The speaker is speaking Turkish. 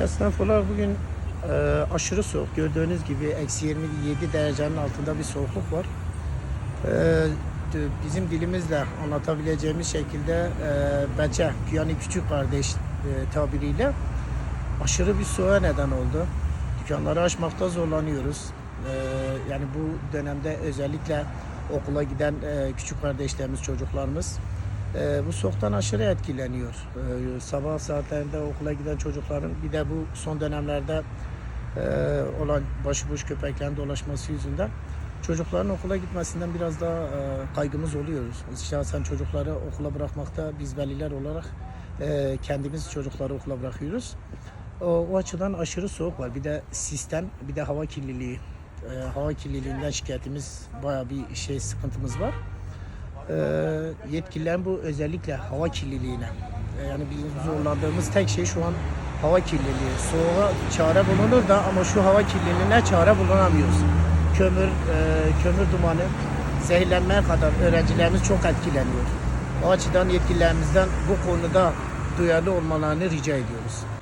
Esnaflar bugün e, aşırı soğuk. Gördüğünüz gibi eksi 27 derecenin altında bir soğukluk var. E, bizim dilimizle anlatabileceğimiz şekilde e, bence yani küçük kardeş e, tabiriyle aşırı bir soğuğa neden oldu. Dükkanları açmakta zorlanıyoruz. E, yani bu dönemde özellikle okula giden e, küçük kardeşlerimiz, çocuklarımız e, bu soğuktan aşırı etkileniyor. E, sabah saatlerinde okula giden çocukların bir de bu son dönemlerde e, olan başıboş köpeklerin dolaşması yüzünden çocukların okula gitmesinden biraz daha e, kaygımız oluyoruz. Şahsen çocukları okula bırakmakta biz veliler olarak e, kendimiz çocukları okula bırakıyoruz. O, o açıdan aşırı soğuk var. Bir de sistem, bir de hava kirliliği. E, hava kirliliğinden şikayetimiz bayağı bir şey sıkıntımız var. E, yetkililerin bu özellikle hava kirliliğine e, yani bizim zorlandığımız tek şey şu an hava kirliliği. Soğuğa çare bulunur da ama şu hava kirliliğine çare bulunamıyoruz. Kömür, e, kömür dumanı zehirlenmeye kadar öğrencilerimiz çok etkileniyor. O açıdan yetkililerimizden bu konuda duyarlı olmalarını rica ediyoruz.